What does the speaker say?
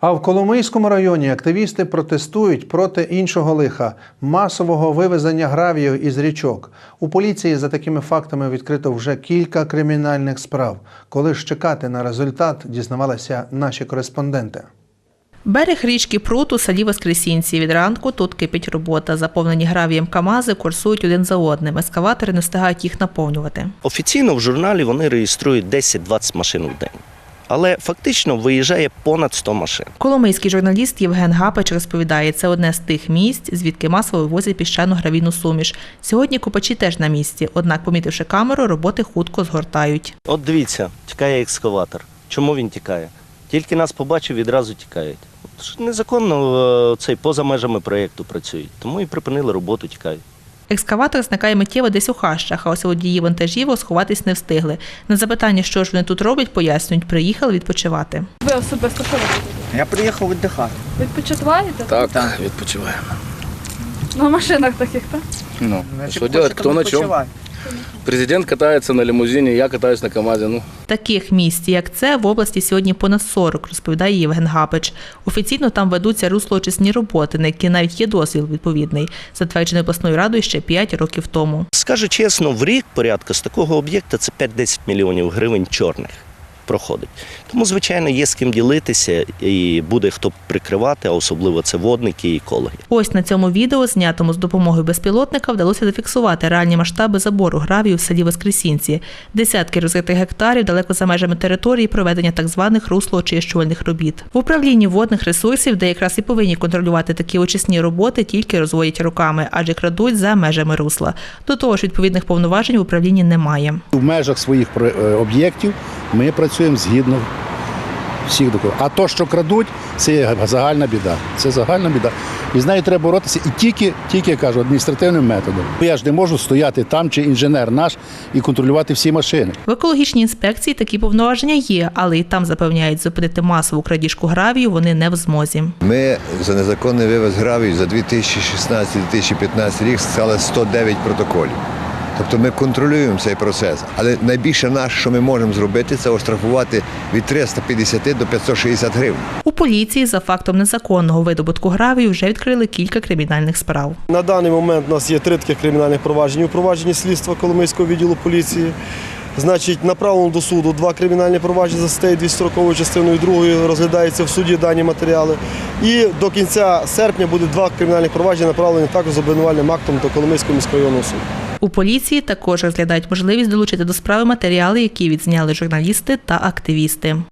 А в Коломийському районі активісти протестують проти іншого лиха масового вивезення гравію із річок. У поліції за такими фактами відкрито вже кілька кримінальних справ. Коли ж чекати на результат, дізнавалися наші кореспонденти. Берег річки Прут у селі Воскресінці. Від ранку тут кипить робота. Заповнені гравієм камази курсують один за одним. Ескаватори не встигають їх наповнювати. Офіційно в журналі вони реєструють 10-20 машин в день. Але фактично виїжджає понад 100 машин. Коломийський журналіст Євген Гапич розповідає, це одне з тих місць, звідки масово вивозять піщану гравійну суміш. Сьогодні копачі теж на місці, однак, помітивши камеру, роботи хутко згортають. От дивіться, тікає екскаватор. Чому він тікає? Тільки нас побачив, відразу тікають. Незаконно е, цей поза межами проєкту працюють, тому і припинили роботу, тікають. Екскаватор зникає миттєво десь у хащах, а ось водії вантажів сховатись не встигли. На запитання, що ж вони тут роблять, пояснюють, приїхали відпочивати. Ви особисто що робите? Я приїхав віддихати. Відпочиваєте? Так, так, відпочиваємо. На машинах таких, так? Ну, що робити, хто на чем? Президент катається на лімузині, я катаюсь на Камазі. Ну, Таких місць, як це, в області сьогодні понад 40, розповідає Євген Гапич. Офіційно там ведуться руслоочисні роботи, на які навіть є дозвіл відповідний, затверджений обласною радою ще 5 років тому. Скажу чесно, в рік порядка з такого об'єкта це 5-10 мільйонів гривень чорних проходить. Тому, звичайно, є з ким ділитися і буде хто прикривати, а особливо це водники і екологи. Ось на цьому відео, знятому з допомогою безпілотника, вдалося зафіксувати реальні масштаби забору гравію в селі Воскресінці. Десятки розритих гектарів далеко за межами території проведення так званих руслоочищувальних робіт. В управлінні водних ресурсів, де якраз і повинні контролювати такі очисні роботи, тільки розводять руками, адже крадуть за межами русла. До того ж, відповідних повноважень в управлінні немає. В межах своїх про- е, об'єктів ми працюємо згідно всіх документів. А то, що крадуть, це є загальна біда. Це загальна біда. І з нею треба боротися і тільки, тільки я кажу, адміністративним методом. Я ж не можу стояти там, чи інженер наш і контролювати всі машини. В екологічній інспекції такі повноваження є, але і там запевняють, зупинити масову крадіжку гравію вони не в змозі. Ми за незаконний вивез гравію за 2016-2015 рік склали 109 протоколів. Тобто ми контролюємо цей процес. Але найбільше наш, що ми можемо зробити, це оштрафувати від 350 до 560 гривень. У поліції за фактом незаконного видобутку гравію вже відкрили кілька кримінальних справ. На даний момент у нас є три таких кримінальних провадження у провадженні слідства Коломийського відділу поліції. Значить, направлено до суду два кримінальні провадження за статтею 240 частиною 2 розглядаються в суді дані матеріали. І до кінця серпня буде два кримінальних провадження направлені також з обвинувальним актом до Коломийського міського районного суду. У поліції також розглядають можливість долучити до справи матеріали, які відзняли журналісти та активісти.